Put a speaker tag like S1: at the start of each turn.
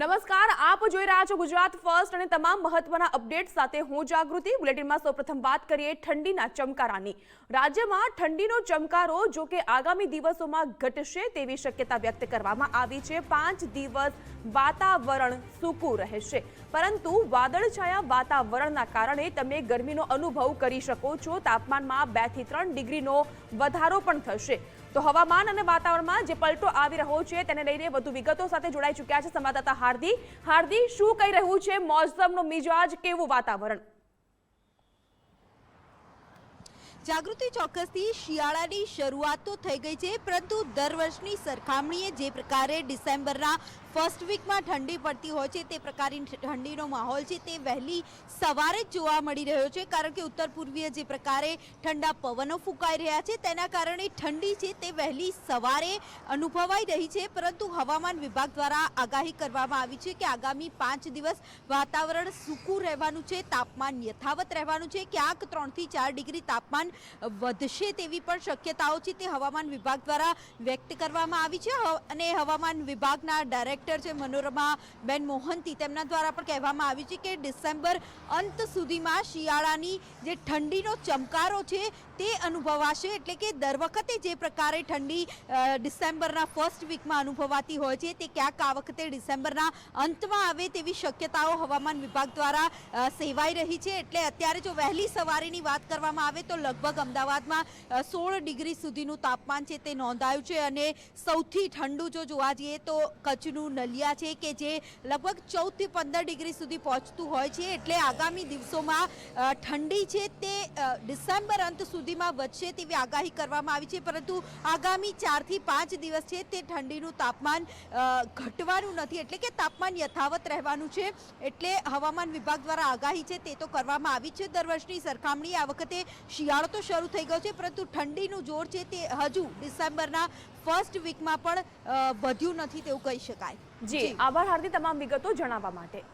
S1: નમસ્કાર, આપ જોઈ રહ્યા છો ગુજરાત ફર્સ્ટ અને તમામ મહત્વના અપડેટ સાથે હું જાગૃતિ. બુલેટિનમાં સૌપ્રથમ વાત કરીએ ઠંડીના ચમકારાની. રાજ્યમાં ઠંડીનો ચમકારો જો કે આગામી દિવસોમાં ઘટશે તેવી શક્યતા વ્યક્ત કરવામાં આવી છે. પાંચ દિવસ વાતાવરણ સૂકું રહેશે. પરંતુ વાદળછાયા વાતાવરણના કારણે તમે ગરમીનો અનુભવ કરી શકો છો. તાપમાનમાં બેથી ત્રણ ડિગ્રીનો વધારો પણ થશે. તો હવામાન અને વાતાવરણમાં જે પલટો આવી રહ્યો છે તેને લઈને વધુ વિગતો સાથે જોડાઈ ચૂક્યા છે સંવાદદાતા હાર્દી. હાર્દી, શું કહી રહ્યું છે મોસમનો મિજાજ, કેવું વાતાવરણ?
S2: જાગૃતિ ચોક્કસથી શિયાળાની શરૂઆત તો થઈ ગઈ છે, પરંતુ દર વર્ષની સરખામણીએ જે પ્રકારે ડિસેમ્બરના ફર્સ્ટ વીકમાં ઠંડી પડતી હોય છે, તે પ્રકારની ઠંડીનો માહોલ છે, તે વહેલી સવારે જ જોવા મળી રહ્યો છે, કારણ કે ઉત્તર પૂર્વીય જે પ્રકારે ઠંડા પવનો ફૂંકાઈ રહ્યા છે, તેના કારણે ઠંડી છે, તે વહેલી સવારે અનુભવાઈ રહી છે, પરંતુ હવામાન વિભાગ દ્વારા આગાહી કરવામાં આવી છે કે આગામી પાંચ દિવસ વાતાવરણ સૂકું રહેવાનું છે, તાપમાન યથાવત રહેવાનું છે, ક્યાંક ત્રણથી ચાર ડિગ્રી તાપમાન વધશે તેવી પણ શક્યતાઓ છે, તે હવામાન વિભાગ દ્વારા વ્યક્ત કરવામાં આવી છે અને હવામાન વિભાગના ડાયરેક્ટર છે મનોરમા બેન મોહંતી. તેમના દ્વારા પણ કહેવામાં આવ્યું છે કે ડિસેમ્બર અંત સુધીમાં શિયાળાની જે ઠંડીનો ચમકારો છે તે અનુભવાશે. એટલે કે દર વખતે જે પ્રકારે ઠંડી ડિસેમ્બરના ફર્સ્ટ વીકમાં અનુભવાતી હોય છે તે ક્યાંક આ વખતે ડિસેમ્બરના અંતમાં આવે તેવી શક્યતાઓ હવામાન વિભાગ દ્વારા સેવાઈ રહી છે. એટલે અત્યારે જો વહેલી સવારેની વાત કરવામાં આવે તો લગભગ અમદાવાદમાં સોળ ડિગ્રી સુધીનું તાપમાન છે તે નોંધાયું છે. અને સૌથી ઠંડુ જો જોવા જઈએ તો કચ્છનું નલિયા છે કે જે લગભગ ચૌદથી પંદર ડિગ્રી સુધી પહોંચતું હોય છે એટલે આગામી દિવસોમાં ઠંડી છે તે ડિસેમ્બર અંત સુધીમાં વધશે તેવી આગાહી કરવામાં આવી છે. પરંતુ આગામી ચારથી પાંચ દિવસ છે તે ઠંડીનું તાપમાન ઘટવાનું નથી. એટલે કે તાપમાન યથાવત રહેવાનું છે. એટલે હવામાન વિભાગ દ્વારા આગાહી છે તે તો કરવામાં આવી છે. દર વર્ષની સરખામણીએ આ વખતે શિયાળો તો શરૂ થઈ ગયો છે, પરંતુ ઠંડીનું જોર છે તે હજુ ડિસેમ્બરના ફર્સ્ટ વીકમાં પણ વધ્યું નથી તેવું કહી શકાય.
S1: જી. આભાર હાર્દિક તમામ વિગતો જણાવવા માટે.